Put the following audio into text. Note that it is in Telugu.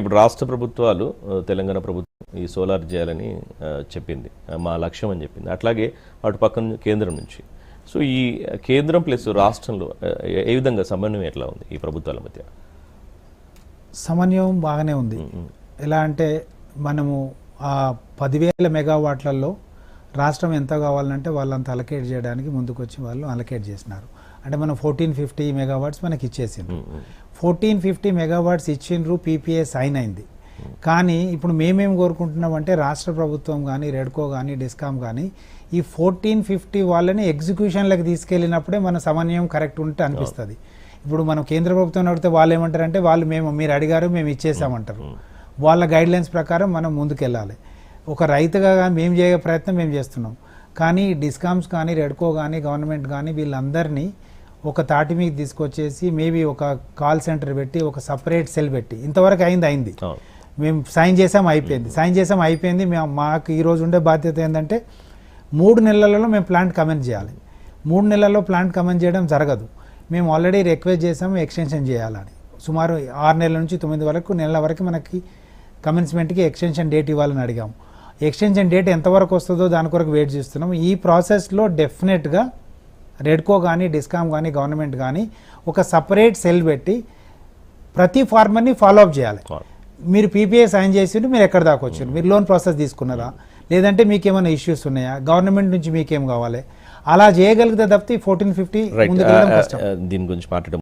ఇప్పుడు రాష్ట్ర ప్రభుత్వాలు తెలంగాణ ప్రభుత్వం ఈ సోలార్ చేయాలని చెప్పింది. మా లక్ష్యం అని చెప్పింది. అట్లాగే అటు పక్కన కేంద్రం నుంచి. సో ఈ కేంద్రం ప్లస్ రాష్ట్రంలో ఏ విధంగా సమన్వయం ఎట్లా ఉంది ఈ ప్రభుత్వాల మధ్య? సమన్వయం బాగానే ఉంది. ఎలా అంటే మనము ఆ పదివేల మెగావాట్లలో రాష్ట్రం ఎంత కావాలంటే వాళ్ళంత అలకేట్ చేయడానికి ముందుకు వచ్చి వాళ్ళు అలకేట్ చేసినారు. అంటే మనం ఫోర్టీన్ ఫిఫ్టీ మెగావాట్స్ మనకి ఇచ్చేసిండ్రు ఫోర్టీన్ ఫిఫ్టీ మెగావాట్స్ ఇచ్చిండ్రు పీపీఏ సైన్ అయింది. కానీ ఇప్పుడు మేమేం కోరుకుంటున్నాం అంటే రాష్ట్ర ప్రభుత్వం కానీ రెడ్కో కానీ డిస్కామ్ కానీ ఈ ఫోర్టీన్ ఫిఫ్టీ వాళ్ళని ఎగ్జిక్యూషన్లకు తీసుకెళ్ళినప్పుడే మన సమన్వయం కరెక్ట్ ఉంటే అనిపిస్తుంది. ఇప్పుడు మనం కేంద్ర ప్రభుత్వం అడిగితే వాళ్ళు ఏమంటారంటే వాళ్ళు మేము మీరు అడిగారు మేము ఇచ్చేసామంటారు. వాళ్ళ గైడ్ లైన్స్ ప్రకారం మనం ముందుకెళ్ళాలి. ఒక రైతుగా కానీ మేము చేయ ప్రయత్నం మేము చేస్తున్నాం. కానీ డిస్కామ్స్ కానీ రెడ్కో కానీ గవర్నమెంట్ కానీ వీళ్ళందరినీ ఒక తాటి మీద తీసుకొచ్చేసి మేబీ ఒక కాల్ సెంటర్ పెట్టి ఒక సపరేట్ సెల్ పెట్టి ఇంతవరకు అయింది అయింది. మేము సైన్ చేసాం అయిపోయింది. సైన్ చేసాం అయిపోయింది. మేము మాకు ఈ రోజు ఉండే బాధ్యత ఏంటంటే మూడు నెలలలో మేము ప్లాంట్ కమెంట్ చేయాలి. మూడు నెలల్లో ప్లాంట్ కమెంట్ చేయడం జరగదు. మేము ఆల్రెడీ రిక్వెస్ట్ చేసాము ఎక్స్టెన్షన్ చేయాలని. సుమారు ఆరు నెలల నుంచి తొమ్మిది వరకు నెలల వరకు మనకి కమెన్స్మెంట్కి ఎక్స్టెన్షన్ డేట్ ఇవ్వాలని అడిగాము. ఎక్స్టెన్షన్ డేట్ ఎంతవరకు వస్తుందో దాని కొరకు వెయిట్ చేస్తున్నాం ఈ ప్రాసెస్లో డెఫినెట్గా రెడ్కో కానీ డిస్కామ్ కానీ గవర్నమెంట్ కానీ ఒక సపరేట్ సెల్ పెట్టి ప్రతి ఫార్మర్ని ఫాలో అప్ చేయాలి. మీరు పీపీఐ సైన్ చేసిండ్రు మీరు ఎక్కడ దాకా వచ్చారు మీరు లోన్ ప్రాసెస్ తీసుకున్నారా? లేదంటే మీకు ఏమైనా ఇష్యూస్ ఉన్నాయా? గవర్నమెంట్ నుంచి మీకేం కావాలి? అలా చేయగలిగితే తప్పితే ఫోర్టీన్ ఫిఫ్టీ దీని గురించి మాట్లాడడం